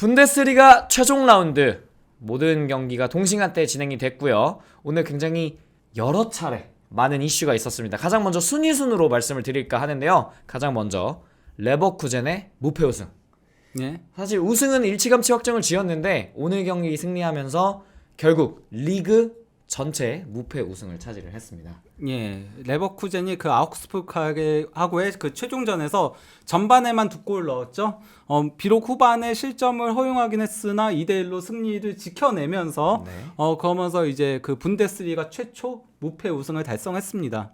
분데스리가 최종 라운드 모든 경기가 동시간대에 진행이 됐고요. 오늘 굉장히 여러 차례 많은 이슈가 있었습니다. 가장 먼저 순위 순으로 말씀을 드릴까 하는데요. 가장 먼저 레버쿠젠의 무패 우승. 예. 사실 우승은 일찌감치 확정을 지었는데 오늘 경기 승리하면서 결국 리그 전체 무패 우승을 차지를 했습니다. 예. 레버쿠젠이 그 아우크스부르크하고의 그 최종전에서 전반에만 두 골 넣었죠. 어, 비록 후반에 실점을 허용하긴 했으나 2대 1로 승리를 지켜내면서 네. 어 그러면서 이제 그 분데스리가 최초 무패 우승을 달성했습니다.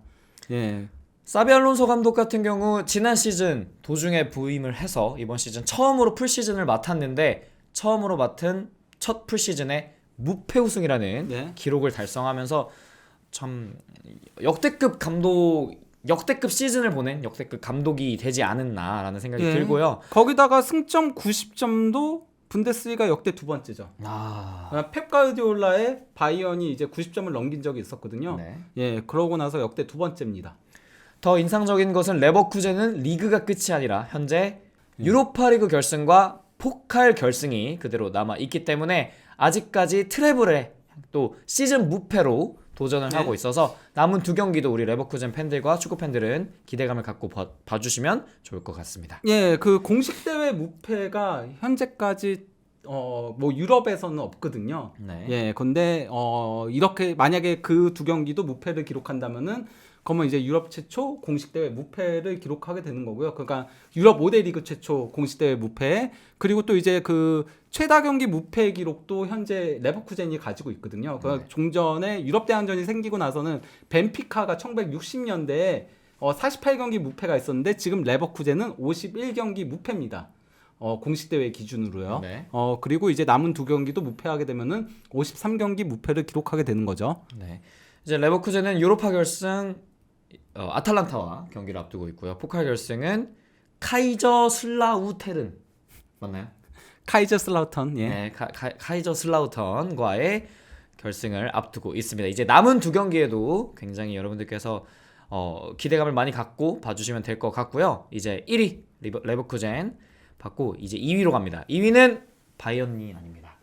예. 사비 알론소 감독 같은 경우 지난 시즌 도중에 부임을 해서 이번 시즌 처음으로 풀 시즌을 맡았는데 처음으로 맡은 첫 풀 시즌에 무패 우승이라는 네. 기록을 달성하면서 참 역대급 감독 역대급 시즌을 보낸 역대급 감독이 되지 않았나라는 생각이 예. 들고요. 거기다가 승점 90점도 분데스리가 역대 두 번째죠. 아, 아, 펩 가르디올라의 바이언이 이제 90점을 넘긴 적이 있었거든요. 네. 예, 그러고 나서 역대 두 번째입니다. 더 인상적인 것은 레버쿠젠은 리그가 끝이 아니라 현재 유로파리그 결승과 포칼 결승이 그대로 남아 있기 때문에 아직까지 트래블에 또 시즌 무패로 도전을 네. 하고 있어서 남은 두 경기도 우리 레버쿠젠 팬들과 축구 팬들은 기대감을 갖고 봐, 봐주시면 좋을 것 같습니다. 예, 그 공식 대회 무패가 현재까지 어 뭐 유럽에서는 없거든요. 네. 예, 근데 어 이렇게 만약에 그 두 경기도 무패를 기록한다면은 그러면 이제 유럽 최초 공식 대회 무패를 기록하게 되는 거고요. 그러니까 유럽 5대 리그 최초 공식 대회 무패 그리고 또 이제 그 최다 경기 무패 기록도 현재 레버쿠젠이 가지고 있거든요. 그 네. 종전에 유럽 대항전이 생기고 나서는 벤피카가 1960년대에 어 48경기 무패가 있었는데 지금 레버쿠젠은 51경기 무패입니다. 어 공식 대회 기준으로요. 네. 어 그리고 이제 남은 두 경기도 무패하게 되면은 53경기 무패를 기록하게 되는 거죠. 네. 이제 레버쿠젠은 유로파 결승 어, 아탈란타와 경기를 앞두고 있고요. 포칼 결승은 카이저 슬라우테른 맞나요? 카이저 슬라우턴 예. 네, 카, 카, 이저 슬라우턴과의 결승을 앞두고 있습니다. 이제 남은 두 경기에도 굉장히 여러분들께서 어, 기대감을 많이 갖고 봐주시면 될 것 같고요. 이제 1위 리버, 레버쿠젠 받고 이제 2위로 갑니다. 2위는 바이언이 아닙니다.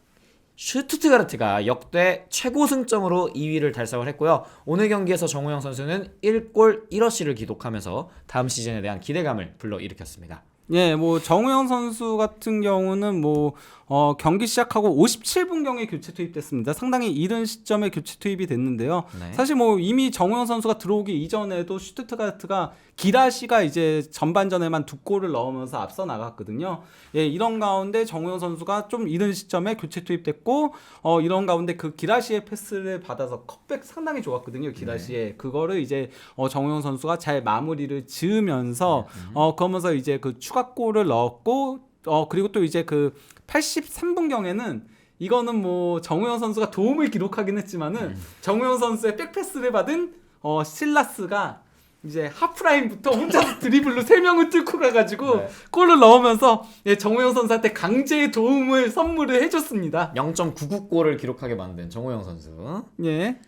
슈투트가르트가 역대 최고 승점으로 2위를 달성을 했고요. 오늘 경기에서 정우영 선수는 1골 1어시를 기록하면서 다음 시즌에 대한 기대감을 불러일으켰습니다. 예, 뭐 정우영 선수 같은 경우는 뭐 어, 경기 시작하고 57분 경에 교체 투입됐습니다. 상당히 이른 시점에 교체 투입이 됐는데요. 네. 사실 뭐 이미 정우영 선수가 들어오기 이전에도 슈투트가르트가 기라시가 이제 전반전에만 두 골을 넣으면서 앞서 나갔거든요. 예, 이런 가운데 정우영 선수가 좀 이른 시점에 교체 투입됐고 어 이런 가운데 그 기라시의 패스를 받아서 컵백 상당히 좋았거든요. 기라시의 그거를 이제 어 정우영 선수가 잘 마무리를 지으면서 어 그러면서 이제 그 추가골을 넣었고 어 그리고 또 이제 그 83분 경에는 이거는 뭐 정우영 선수가 도움을 기록하긴 했지만은 정우영 선수의 백패스를 받은 어 실라스가 이제 하프라인부터 혼자서 드리블로 세 명을 뚫고 가가지고 네. 골을 넣으면서 예, 정우영 선수한테 강제 도움을 선물을 해줬습니다. 0.99골을 기록하게 만든 정우영 선수. 예.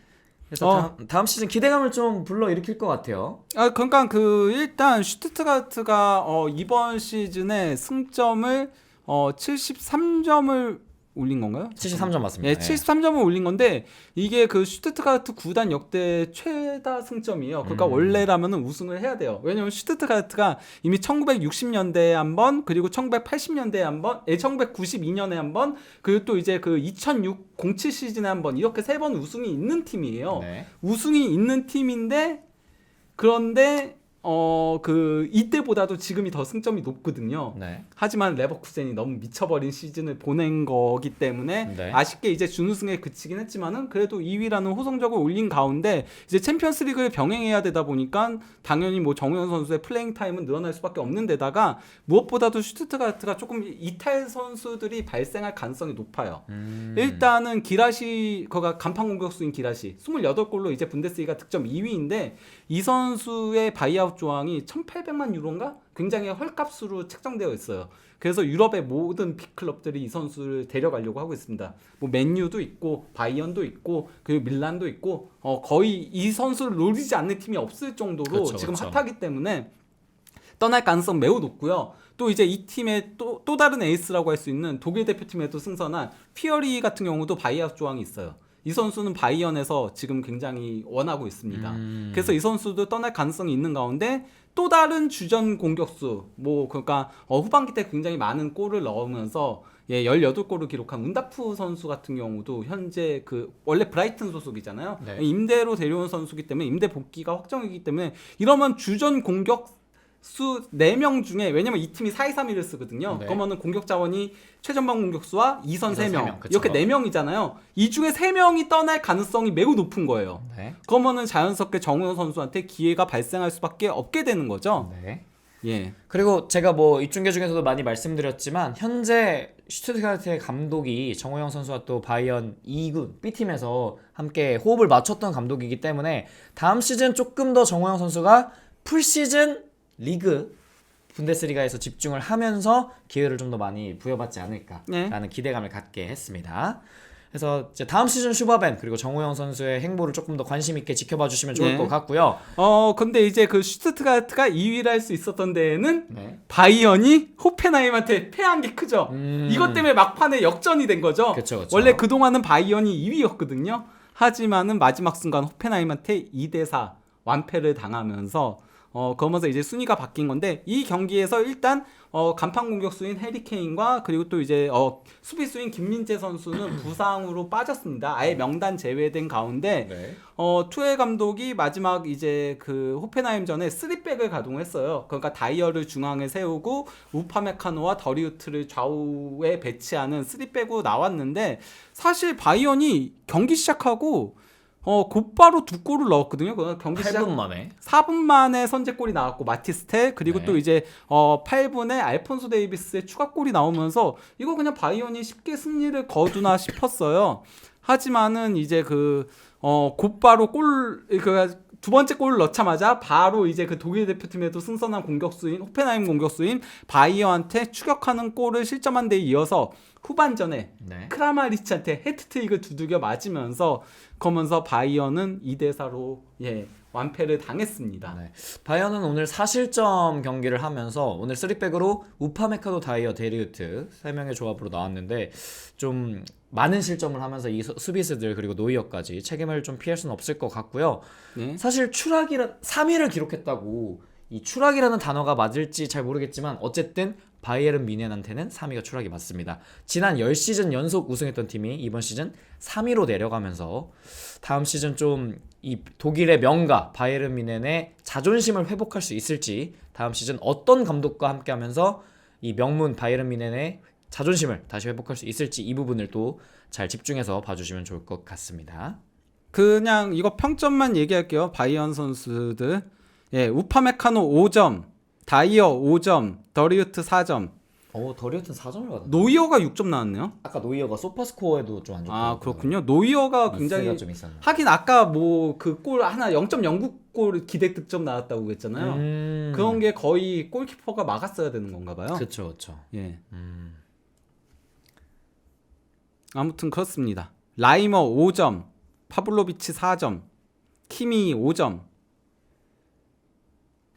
그래서 어. 다음, 다음 시즌 기대감을 좀 불러 일으킬 것 같아요. 아 그러니까 그 일단 슈투트가르트가 어 이번 시즌에 승점을 어 73점을 올린 건가요? 73점 맞습니다. 예, 73점을 올린 건데 이게 그 슈투트가르트 구단 역대 최다 승점이에요. 그러니까 음. 원래라면은 우승을 해야 돼요. 왜냐면 슈투트가르트가 이미 1960년대에 한 번, 그리고 1980년대에 한 번, 예, 1992년에 한 번, 그리고 또 이제 그 2006 07 시즌에 한 번 이렇게 세 번 우승이 있는 팀이에요. 네. 우승이 있는 팀인데 그런데 어 그 이때보다도 지금이 더 승점이 높거든요. 네. 하지만 레버쿠젠이 너무 미쳐버린 시즌을 보낸 거기 때문에 네. 아쉽게 이제 준우승에 그치긴 했지만은 그래도 2위라는 호성적을 올린 가운데 이제 챔피언스리그를 병행해야 되다 보니까 당연히 뭐 정우영 선수의 플레잉 타임은 늘어날 수밖에 없는 데다가 무엇보다도 슈투트가르트가 조금 이탈 선수들이 발생할 가능성이 높아요. 음. 일단은 기라시 거가 간판 공격수인 기라시 28골로 이제 분데스리가 득점 2위인데 이 선수의 바이아웃 조항이 1,800만 유로인가? 굉장히 헐값으로 책정되어 있어요. 그래서 유럽의 모든 빅클럽들이 이 선수를 데려가려고 하고 있습니다. 뭐 맨유도 있고 바이언도 있고 그리고 밀란도 있고 어 거의 이 선수를 노리지 않는 팀이 없을 정도로 그렇죠, 지금 그렇죠. 핫하기 때문에 떠날 가능성 매우 높고요. 또 이제 이 팀의 또, 또 다른 에이스라고 할 수 있는 독일 대표팀에도 승선한 피어리 같은 경우도 바이아웃 조항이 있어요. 이 선수는 바이언에서 지금 굉장히 원하고 있습니다. 음. 그래서 이 선수도 떠날 가능성이 있는 가운데 또 다른 주전 공격수 뭐 그러니까 어, 후반기 때 굉장히 많은 골을 넣으면서 예, 18골을 기록한 운다프 선수 같은 경우도 현재 그 원래 브라이튼 소속이잖아요. 네. 임대로 데려온 선수기 때문에 임대 복귀가 확정이기 때문에 이러면 주전 공격 수 4명 중에 왜냐면 이 팀이 4-2-3-1을 쓰거든요. 네. 그러면은 공격 자원이 최전방 공격수와 2선 이선 세 3명 명, 그쵸. 이렇게 4명이잖아요. 이 중에 3명이 떠날 가능성이 매우 높은 거예요. 네. 그러면은 자연스럽게 정우영 선수한테 기회가 발생할 수밖에 없게 되는 거죠. 네. 예. 그리고 제가 뭐 입중계 중에서도 많이 말씀드렸지만 현재 슈투트가르트의 감독이 정호영 선수와 또 바이언 2군 B팀에서 함께 호흡을 맞췄던 감독이기 때문에 다음 시즌 조금 더 정호영 선수가 풀 시즌 리그 분데스리가에서 집중을 하면서 기회를 좀 더 많이 부여받지 않을까라는 네. 기대감을 갖게 했습니다. 그래서 이제 다음 시즌 슈바벤 그리고 정호영 선수의 행보를 조금 더 관심 있게 지켜봐 주시면 좋을 네. 것 같고요. 어 근데 이제 그 슈트트가르트가 2위를 할 수 있었던 데에는 네. 바이언이 호펜하임한테 패한 게 크죠. 음. 이것 때문에 막판에 역전이 된 거죠. 그쵸, 그쵸. 원래 그 동안은 바이언이 2위였거든요. 하지만은 마지막 순간 호펜하임한테 2대 4 완패를 당하면서 어 그러면서 이제 순위가 바뀐 건데 이 경기에서 일단 어 간판 공격수인 해리 케인과 그리고 또 이제 어 수비수인 김민재 선수는 부상으로 빠졌습니다. 아예 명단 제외된 가운데 네. 어 투엘 감독이 마지막 이제 그 호펜하임 전에 3백을 가동했어요. 그러니까 다이어를 중앙에 세우고 우파메카노와 더리우트를 좌우에 배치하는 3백으로 나왔는데 사실 바이언이 경기 시작하고 어 곧바로 두 골을 넣었거든요. 그 경기 시작 8분 만에 4분 만에 선제골이 나왔고 마티스텔 그리고 네. 또 이제 어 8분에 알폰소 데이비스의 추가골이 나오면서 이거 그냥 바이온이 쉽게 승리를 거두나 싶었어요. 하지만은 이제 그 어 곧바로 골 그 두 번째 골을 넣자마자 바로 이제 그 독일 대표팀에도 승선한 공격수인 호펜하임 공격수인 바이어한테 추격하는 골을 실점한 데 이어서 후반전에 네. 크라마리치한테 헤트트릭을 두들겨 맞으면서 그러면서 바이어는 2대 4로 예 완패를 당했습니다. 네. 바이언은 오늘 4실점 경기를 하면서 오늘 3백으로 우파메카도 다이어 데리우트 3명의 조합으로 나왔는데 좀 많은 실점을 하면서 이 수- 수비수들 그리고 노이어까지 책임을 좀 피할 수는 없을 것 같고요. 네. 사실 추락이라 3위를 기록했다고 이 추락이라는 단어가 맞을지 잘 모르겠지만 어쨌든 바이에른 미넨한테는 3위가 추락이 맞습니다. 지난 10시즌 연속 우승했던 팀이 이번 시즌 3위로 내려가면서 다음 시즌 좀 이 독일의 명가 바이에른 미넨의 자존심을 회복할 수 있을지 다음 시즌 어떤 감독과 함께 하면서 이 명문 바이에른 미넨의 자존심을 다시 회복할 수 있을지 이 부분을 또 잘 집중해서 봐주시면 좋을 것 같습니다. 그냥 이거 평점만 얘기할게요. 바이언 선수들. 예, 우파메카노 5점, 다이어 5점, 더리우트 4점, 오 더리우트는 4점을 받았네. 노이어가 6점 나왔네요. 아까 노이어가 소파 스코어에도 좀 안 좋고 아, 그렇군요. 노이어가 굉장히 굉장히 좀 있었네. 하긴 아까 뭐 그 골 하나 0.09골 기대 득점 나왔다고 했잖아요. 음. 그런 게 거의 골키퍼가 막았어야 되는 건가 봐요. 그쵸 그쵸. 예. 음. 아무튼 그렇습니다. 라이머 5점, 파블로비치 4점, 키미 5점.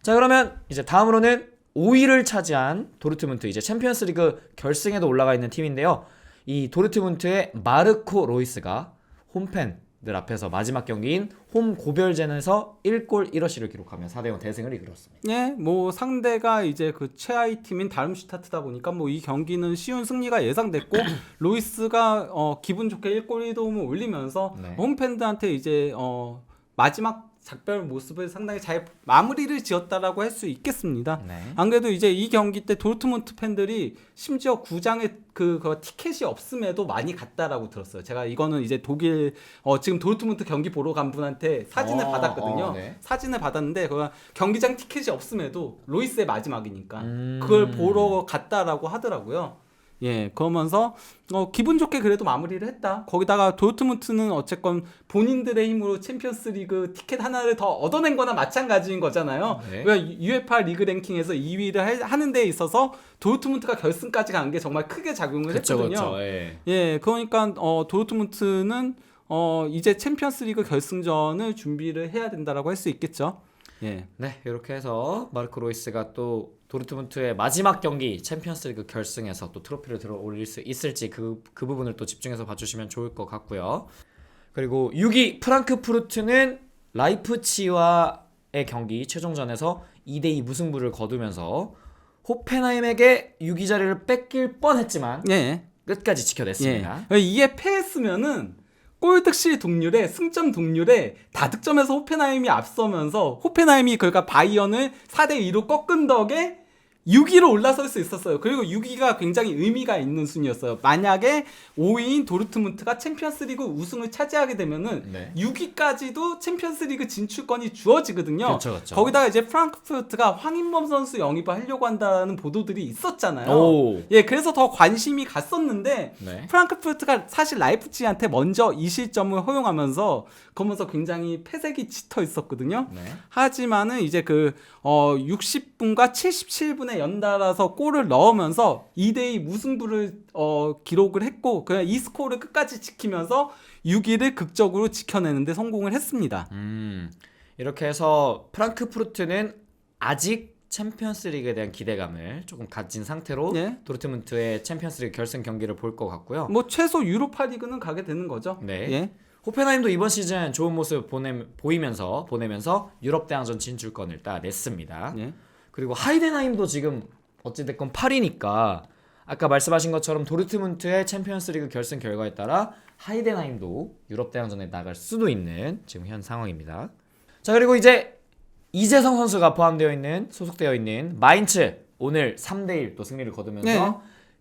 자 그러면 이제 다음으로는 5위를 차지한 도르트문트 이제 챔피언스리그 결승에도 올라가 있는 팀인데요. 이 도르트문트의 마르코 로이스가 홈팬들 앞에서 마지막 경기인 홈 고별전에서 1골 1어시를 기록하며 4대0 대승을 이끌었습니다. 예, 뭐 상대가 이제 그 최하위 팀인 다름슈타트다 보니까 뭐 이 경기는 쉬운 승리가 예상됐고 로이스가 어 기분 좋게 1골 1도움을 올리면서 네. 홈팬들한테 이제 어 마지막 작별 모습을 상당히 잘 마무리를 지었다라고 할 수 있겠습니다. 네. 안 그래도 이제 이 경기 때 도르트문트 팬들이 심지어 구장에 그, 그 티켓이 없음에도 많이 갔다라고 들었어요. 제가 이거는 이제 독일 어 지금 도르트문트 경기 보러 간 분한테 사진을 어, 받았거든요. 어, 네. 사진을 받았는데 그 경기장 티켓이 없음에도 로이스의 마지막이니까 음. 그걸 보러 갔다라고 하더라고요. 예, 그러면서 어, 기분 좋게 그래도 마무리를 했다. 거기다가 도르트문트는 어쨌건 본인들의 힘으로 챔피언스리그 티켓 하나를 더 얻어낸 거나 마찬가지인 거잖아요. 네. 왜 유에파 리그 랭킹에서 2위를 하는 데 있어서 도르트문트가 결승까지 간 게 정말 크게 작용을 그쵸 했거든요. 그쵸. 예. 예, 그러니까 어, 도르트문트는 어, 이제 챔피언스리그 결승전을 준비를 해야 된다라고 할 수 있겠죠. 예. 네, 이렇게 해서 마르코 로이스가 또 도르트문트의 마지막 경기 챔피언스리그 결승에서 또 트로피를 들어 올릴 수 있을지 그, 그 부분을 또 집중해서 봐주시면 좋을 것 같고요. 그리고 6위 프랑크푸르트는 라이프치와의 경기 최종전에서 2대2 무승부를 거두면서 호펜하임에게 6위 자리를 뺏길 뻔했지만 예. 끝까지 지켜냈습니다. 예. 이게 패했으면은 골득실 동률에 승점 동률에 다득점에서 호펜하임이 앞서면서 호펜하임이 그러니까 바이언을 4대 2로 꺾은 덕에 6위로 올라설 수 있었어요. 그리고 6위가 굉장히 의미가 있는 순위였어요. 만약에 5위인 도르트문트가 챔피언스리그 우승을 차지하게 되면은 네. 6위까지도 챔피언스리그 진출권이 주어지거든요. 그렇죠, 그렇죠. 거기다가 이제 프랑크푸르트가 황인범 선수 영입을 하려고 한다는 보도들이 있었잖아요. 오. 예, 그래서 더 관심이 갔었는데 네. 프랑크푸르트가 사실 라이프치히한테 먼저 이 실점을 허용하면서 그러면서 굉장히 패색이 짙어 있었거든요. 네. 하지만은 이제 그 어, 60분과 77분에 연달아서 골을 넣으면서 2대2 무승부를 어, 기록을 했고 그냥 이 스코어를 끝까지 지키면서 6위를 극적으로 지켜내는데 성공을 했습니다. 음, 이렇게 해서 프랑크푸르트는 아직 챔피언스리그에 대한 기대감을 조금 가진 상태로 예. 도르트문트의 챔피언스리그 결승 경기를 볼 것 같고요. 뭐 최소 유로파 리그는 가게 되는 거죠. 네. 예. 호펜하임도 이번 시즌 좋은 모습 보내, 보이면서 보내면서 유럽 대항전 진출권을 따냈습니다. 예. 그리고 하이덴하임도 지금 어찌됐건 8위니까 아까 말씀하신 것처럼 도르트문트의 챔피언스리그 결승 결과에 따라 하이덴하임도 유럽 대항전에 나갈 수도 있는 지금 현 상황입니다. 자 그리고 이제 이재성 선수가 포함되어 있는 소속되어 있는 마인츠 오늘 3대 1 또 승리를 거두면서 네.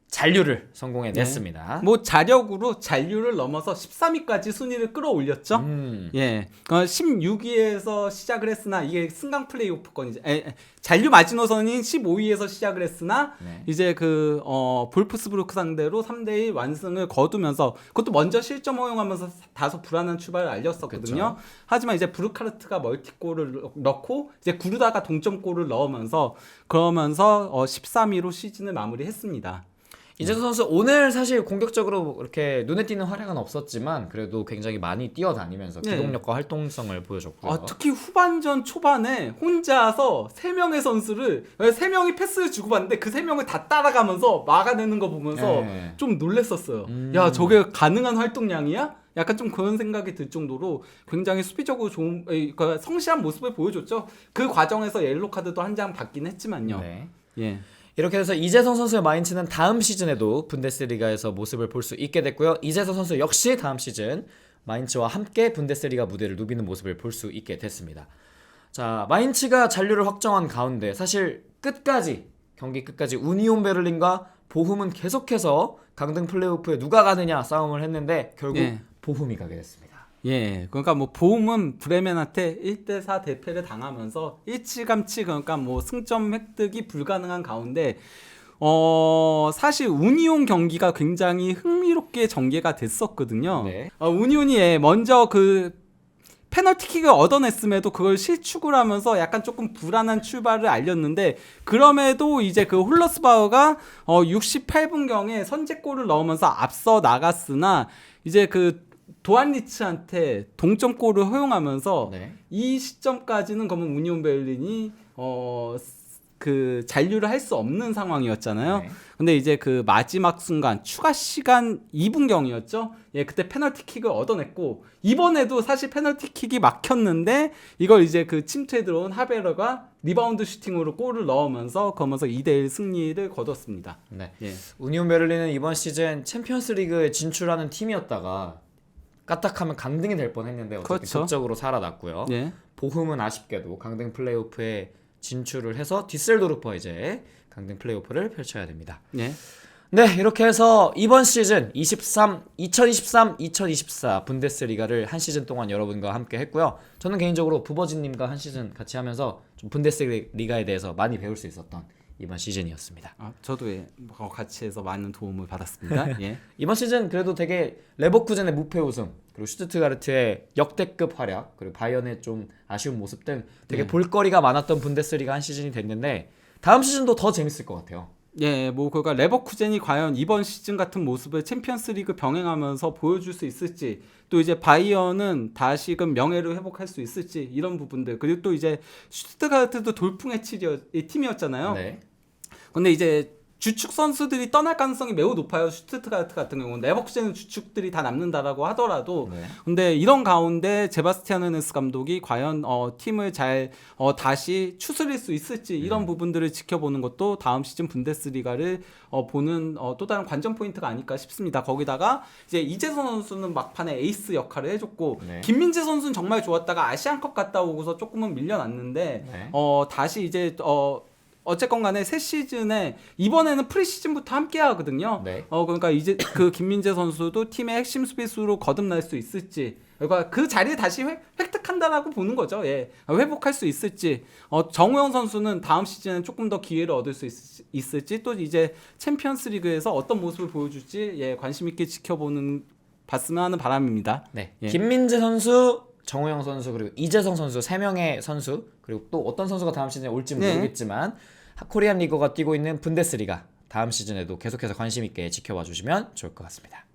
잔류를 성공해냈습니다. 뭐 자력으로 잔류를 넘어서 13위까지 순위를 끌어올렸죠. 음, 예. 어, 16위에서 시작을 했으나 이게 승강 플레이오프권이죠. 에, 에, 잔류 마지노선인 15위에서 시작을 했으나 네. 이제 그 어, 볼프스부르크 상대로 3대1 완승을 거두면서 그것도 먼저 실점 허용하면서 다소 불안한 출발을 알렸었거든요. 그쵸. 하지만 이제 브루카르트가 멀티골을 넣고 이제 구르다가 동점골을 넣으면서 그러면서 어, 13위로 시즌을 마무리했습니다. 이재성 선수 오늘 사실 공격적으로 이렇게 눈에 띄는 활약은 없었지만 그래도 굉장히 많이 뛰어다니면서 네. 기동력과 활동성을 보여줬고요. 아, 특히 후반전 초반에 혼자서 세 명의 선수를 세 명이 패스를 주고 받는데 그 세 명을 다 따라가면서 막아내는 거 보면서 네. 좀 놀랬었어요. 음. 야 저게 가능한 활동량이야? 약간 좀 그런 생각이 들 정도로 굉장히 수비적으로 좋은 에이, 그 성실한 모습을 보여줬죠. 그 과정에서 옐로 카드도 한 장 받긴 했지만요. 네. 예. 이렇게 해서 이재성 선수의 마인츠는 다음 시즌에도 분데스리가에서 모습을 볼 수 있게 됐고요. 이재성 선수 역시 다음 시즌 마인츠와 함께 분데스리가 무대를 누비는 모습을 볼 수 있게 됐습니다. 자, 마인츠가 잔류를 확정한 가운데 사실 끝까지 경기 끝까지 우니온 베를린과 보훔은 계속해서 강등 플레이오프에 누가 가느냐 싸움을 했는데 결국 예. 보훔이 가게 됐습니다. 예, 그러니까 뭐 보험은 브레멘한테 1대4 대패를 당하면서 일찌감치 그러니까 뭐 승점 획득이 불가능한 가운데 어 사실 우니온 경기가 굉장히 흥미롭게 전개가 됐었거든요. 네. 어, 우니온이 예, 먼저 그 페널티킥을 얻어냈음에도 그걸 실축을 하면서 약간 조금 불안한 출발을 알렸는데 그럼에도 이제 그 홀러스바우가 어 68분경에 선제골을 넣으면서 앞서 나갔으나 이제 그 도안 리츠한테 동점골을 허용하면서 네. 이 시점까지는 그러면 우니온 베를린이 어 그 잔류를 할 수 없는 상황이었잖아요. 네. 근데 이제 그 마지막 순간 추가 시간 2분경이었죠. 예, 그때 페널티킥을 얻어냈고 이번에도 사실 페널티킥이 막혔는데 이걸 이제 그 침투에 들어온 하베르가 리바운드 슈팅으로 골을 넣으면서 그러면서 2대 1 승리를 거뒀습니다. 네. 예. 우니온 베를린은 이번 시즌 챔피언스리그에 진출하는 팀이었다가 까딱하면 강등이 될 뻔했는데 어쨌든 그렇죠. 극적으로 살아났고요. 예. 보훔은 아쉽게도 강등 플레이오프에 진출을 해서 디셀도르퍼 이제 강등 플레이오프를 펼쳐야 됩니다. 예. 네, 이렇게 해서 이번 시즌 23 2023 2024 분데스리가를 한 시즌 동안 여러분과 함께 했고요. 저는 개인적으로 부버진 님과 한 시즌 같이 하면서 좀 분데스리가에 대해서 많이 배울 수 있었던 이번 시즌이었습니다. 아, 저도 예, 뭐 같이 해서 많은 도움을 받았습니다. 예. 이번 시즌 그래도 되게 레버쿠젠의 무패 우승 그리고 슈투트가르트의 역대급 활약 그리고 바이언의 좀 아쉬운 모습 등 되게 네. 볼거리가 많았던 분데스리가 한 시즌이 됐는데 다음 시즌도 더 재밌을 것 같아요. 예, 뭐 그가 레버쿠젠이 과연 이번 시즌 같은 모습을 챔피언스리그 병행하면서 보여줄 수 있을지, 또 이제 바이언은 다시금 명예를 회복할 수 있을지 이런 부분들, 그리고 또 이제 슈트가르트도 돌풍의 이 팀이었잖아요. 네. 근데 이제 주축 선수들이 떠날 가능성이 매우 높아요. 슈트가르트 같은 경우는 레버쿠젠은 주축들이 다 남는다라고 하더라도 네. 근데 이런 가운데 제바스티안 헤네스 감독이 과연 어, 팀을 잘 어, 다시 추스릴 수 있을지 이런 부분들을 지켜보는 것도 다음 시즌 분데스리가를 어, 보는 어, 또 다른 관전 포인트가 아닐까 싶습니다. 거기다가 이제 이재선 선수는 막판에 에이스 역할을 해줬고 네. 김민재 선수는 정말 좋았다가 아시안컵 갔다 오고서 조금은 밀려났는데 네. 어, 다시 이제 어, 어쨌건 간에 새 시즌에 이번에는 프리시즌부터 함께 하거든요. 네. 어 그러니까 이제 그 김민재 선수도 팀의 핵심 수비수로 거듭날 수 있을지 그러니까 그 자리를 다시 획, 획득한다라고 보는 거죠. 예. 회복할 수 있을지. 어 정우영 선수는 다음 시즌에 조금 더 기회를 얻을 수 있, 을지또 이제 챔피언스 리그에서 어떤 모습을 보여줄지 예, 관심 있게 지켜보는 봤으면 하는 바람입니다. 네. 예. 김민재 선수, 정우영 선수 그리고 이재성 선수 세 명의 선수 그리고 또 어떤 선수가 다음 시즌에 올지 네. 모르겠지만 코리안 리거가 뛰고 있는 분데스리가 다음 시즌에도 계속해서 관심 있게 지켜봐 주시면 좋을 것 같습니다.